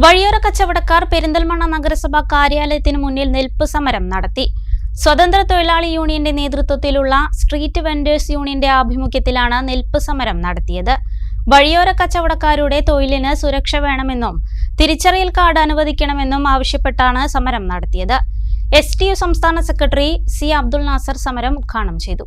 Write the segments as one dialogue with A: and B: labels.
A: വഴിയോര കച്ചവടക്കാർ പെരിന്തൽമണ്ണ നഗരസഭാ കാര്യാലയത്തിന് മുന്നിൽ നിൽപ്പ് സമരം നടത്തി. സ്വതന്ത്ര തൊഴിലാളി യൂണിയന്റെ നേതൃത്വത്തിലുള്ള സ്ട്രീറ്റ് വെൻഡേഴ്സ് യൂണിയന്റെ ആഭിമുഖ്യത്തിലാണ് നിൽപ്പ് സമരം നടത്തിയത്. വഴിയോര കച്ചവടക്കാരുടെ തൊഴിലിന് സുരക്ഷ വേണമെന്നും തിരിച്ചറിയൽ കാർഡ് അനുവദിക്കണമെന്നും ആവശ്യപ്പെട്ടാണ് സമരം നടത്തിയത്. എസ് ടി യു സംസ്ഥാന സെക്രട്ടറി സി അബ്ദുൾ നാസർ സമരം ഉദ്ഘാടനം ചെയ്തു.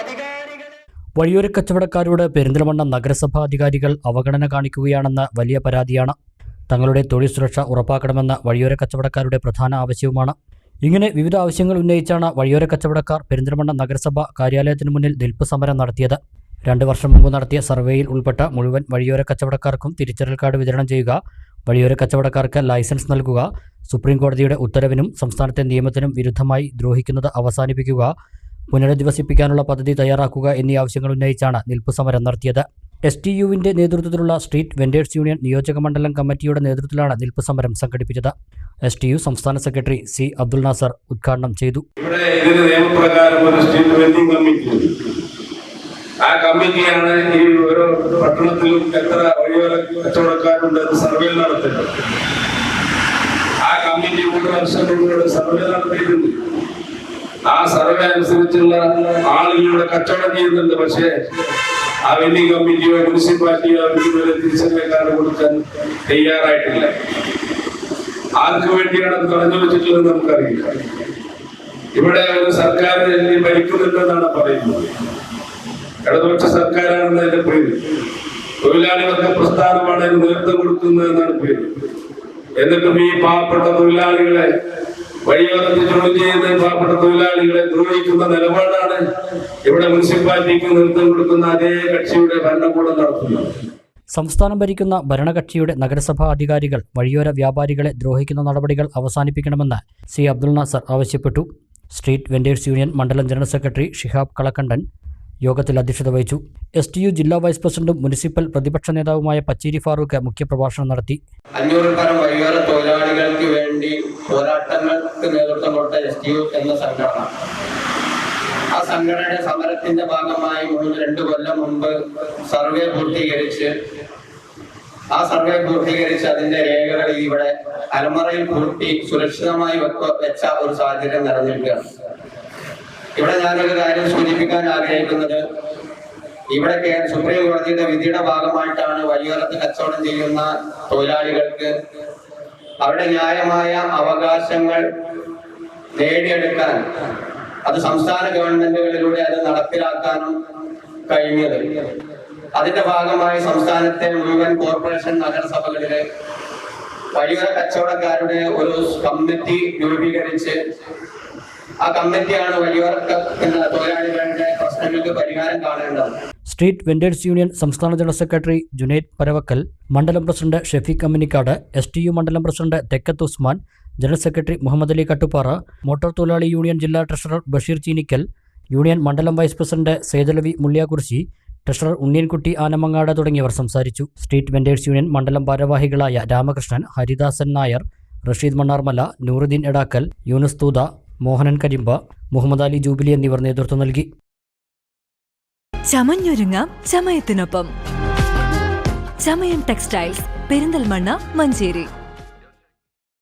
B: അധികാരികളെ.
C: വഴിയോര കച്ചവടക്കാരോട് പെരിന്തൽമണ്ണ നഗരസഭാ അധികാരികൾ അവഗണന കാണിക്കുകയാണെന്ന വലിയ പരാതിയാണ്. തങ്ങളുടെ തൊഴിൽ സുരക്ഷ ഉറപ്പാക്കണമെന്ന വഴിയോര കച്ചവടക്കാരുടെ പ്രധാന ആവശ്യവുമാണ്. ഇങ്ങനെ വിവിധ ആവശ്യങ്ങൾ ഉന്നയിച്ചാണ് വഴിയോര കച്ചവടക്കാർ പെരിന്തൽമണ്ണ നഗരസഭ കാര്യാലയത്തിന് മുന്നിൽ നിൽപ്പ് സമരം നടത്തിയത്. രണ്ട് വർഷം മുമ്പ് നടത്തിയ സർവേയിൽ ഉൾപ്പെട്ട മുഴുവൻ വഴിയോര കച്ചവടക്കാർക്കും തിരിച്ചറിയൽ കാർഡ് വിതരണം ചെയ്യുക വഴിയോര കച്ചവടക്കാർക്ക് ലൈസൻസ് നൽകുക സുപ്രീം കോടതിയുടെ ഉത്തരവിനും സംസ്ഥാനത്തെ നിയമത്തിനും വിരുദ്ധമായി ദ്രോഹിക്കുന്നത് അവസാനിപ്പിക്കുക പുനരധിവസിപ്പിക്കാനുള്ള പദ്ധതി തയ്യാറാക്കുക എന്നീ ആവശ്യങ്ങൾ ഉന്നയിച്ചാണ് നിൽപ്പ് സമരം നടത്തിയത്. എസ് ടി യുവിന്റെ നേതൃത്വത്തിലുള്ള സ്ട്രീറ്റ് വെൻഡേഴ്സ് യൂണിയൻ നിയോജക മണ്ഡലം കമ്മിറ്റിയുടെ നേതൃത്വത്തിലാണ് നിൽപ്പ് സമരം സംഘടിപ്പിച്ചത്. എസ് ടി യു സംസ്ഥാന സെക്രട്ടറി സി അബ്ദുൾ നാസർ ഉദ്ഘാടനം ചെയ്തു.
D: നിയമപ്രകാരം ഒരു സ്ട്രീറ്റ് കമ്മിറ്റി ആ കമ്മിറ്റിയാണ് ഈ ഓരോ പട്ടണത്തിലും എത്ര വഴിയോര കച്ചവടക്കാരുണ്ട് എന്ന് സർവേ നടത്തുന്നത് ആ കമ്മിറ്റി മൂന്ന് വർഷം മുമ്പ് സർവേ നടത്തിയിട്ടുണ്ട്. ആ സർവേ അനുസരിച്ചുള്ള ആളുകളുടെ കച്ചവടം ചെയ്യുന്നുണ്ട് പക്ഷേ ആ വലിയ കമ്മിറ്റിയോ മുനിസിപ്പാലിറ്റിയോ അവർക്ക് ഇതുവരെ തിരിച്ചറിയൽ കാർഡ് കൊടുക്കാൻ തയ്യാറായിട്ടില്ല. ആർക്ക് വേണ്ടിയാണ് അത് വെച്ചിട്ടുള്ളത് നമുക്കറിയില്ല. ഇവിടെ ഒരു സർക്കാർ ഭരിക്കുന്നുണ്ടെന്നാണ് പറയുന്നത്. ഇടതുപക്ഷ സർക്കാരാണെന്ന് അതിന്റെ പേര്. തൊഴിലാളികൾക്ക് പ്രസ്ഥാനമാണ് നേതൃത്വം കൊടുക്കുന്നതെന്നാണ് പേര്. എന്നിട്ടും ഈ പാവപ്പെട്ട തൊഴിലാളികളെ വഴിയോരത്തിൽ ജോലി ചെയ്യുന്ന പാവപ്പെട്ട തൊഴിലാളികളെ ദ്രോഹിക്കുന്ന നിലപാടാണ് ഇവിടെ മുനിസിപ്പാലിറ്റിക്ക് നേതൃത്വം കൊടുക്കുന്ന അതേ കക്ഷിയുടെ ഭരണകൂടം നടത്തുന്നത്.
C: സംസ്ഥാനം ഭരിക്കുന്ന ഭരണകക്ഷിയുടെ നഗരസഭാ അധികാരികൾ വഴിയോര വ്യാപാരികളെ ദ്രോഹിക്കുന്ന നടപടികൾ അവസാനിപ്പിക്കണമെന്ന് സി അബ്ദുൾ നാസർ ആവശ്യപ്പെട്ടു. സ്ട്രീറ്റ് വെൻഡേഴ്സ് യൂണിയൻ മണ്ഡലം ജനറൽ സെക്രട്ടറി ഷിഹാബ് കളക്കണ്ടൻ യോഗത്തിൽ അധ്യക്ഷത വഹിച്ചു. എസ് ടി യു ജില്ലാ വൈസ് പ്രസിഡന്റും മുനിസിപ്പൽ പ്രതിപക്ഷ നേതാവുമായ പച്ചേരി ഫാറൂഖ് മുഖ്യപ്രഭാഷണം നടത്തി.
E: അഞ്ഞൂറിൽ പരം വൈകാര തൊഴിലാളികൾക്ക് വേണ്ടി പോരാട്ടങ്ങൾക്ക് നേതൃത്വം കൊടുത്ത എസ് ടി യു എന്ന സംഘടന. ആ സംഘടനയുടെ സമരത്തിന്റെ ഭാഗമായി മൂന്ന് രണ്ട് കൊല്ലം മുമ്പ് സർവേ പൂർത്തീകരിച്ച് ആ സർവേ പൂർത്തീകരിച്ച് അതിന്റെ രേഖകൾ ഇവിടെ അലമറയിൽ പൂർത്തി സുരക്ഷിതമായി വെച്ച ഒരു സാഹചര്യം നിലനിൽക്കുകയാണ്. ഇവിടെ ഞാനൊരു കാര്യം സൂചിപ്പിക്കാൻ ആഗ്രഹിക്കുന്നത്. ഇവിടെ സുപ്രീം കോടതിയുടെ വിധിയുടെ ഭാഗമായിട്ടാണ് വഴിയോരത്ത് കച്ചവടം ചെയ്യുന്ന തൊഴിലാളികൾക്ക് അവരുടെ ന്യായമായ അവകാശങ്ങൾ നേടിയെടുക്കാൻ അത് സംസ്ഥാന ഗവൺമെന്റുകളിലൂടെ അത് നടപ്പിലാക്കാനും കഴിഞ്ഞത്. അതിന്റെ ഭാഗമായി സംസ്ഥാനത്തെ മുഴുവൻ കോർപ്പറേഷൻ നഗരസഭകളിലെ വഴിയോര കച്ചവടക്കാരുടെ ഒരു കമ്മിറ്റി രൂപീകരിച്ച് ആ കമ്മിറ്റിയാണ് പ്രശ്നങ്ങൾക്ക് പരിഹാരം കാണേണ്ടത്.
C: സ്ട്രീറ്റ് വെൻഡേഴ്സ് യൂണിയൻ സംസ്ഥാന ജനറൽ സെക്രട്ടറി ജുനൈദ് പരവക്കൽ മണ്ഡലം president Shafeeq Amminikkad S T U മണ്ഡലം president Thekkath Usman general secretary Muhammad Ali Kattuppara motor തൊഴിലാളി യൂണിയൻ ജില്ലാ ട്രഷറർ ബഷീർ ചീനിക്കൽ യൂണിയൻ മണ്ഡലം vice president Sethalavi Mulliyakurissi treasurer Unniyankutty Anamangad തുടങ്ങിയവർ സംസാരിച്ചു. സ്ട്രീറ്റ് വെൻഡേഴ്സ് യൂണിയൻ മണ്ഡലം ഭാരവാഹികളായ രാമകൃഷ്ണൻ ഹരിദാസൻ നായർ റഷീദ് മണ്ണാർമല നൂറുദ്ദീൻ എടാക്കൽ യൂനുസ് തൂത മോഹനൻ കരിമ്പ മുഹമ്മദ് അലി ജൂബിലി എന്നിവർ നേതൃത്വം നൽകി.
F: ചമഞ്ഞൊരുങ്ങാം ചമയത്തിനൊപ്പം. ചമയം ടെക്സ്റ്റൈൽസ് പെരിന്തൽമണ്ണ മഞ്ചേരി.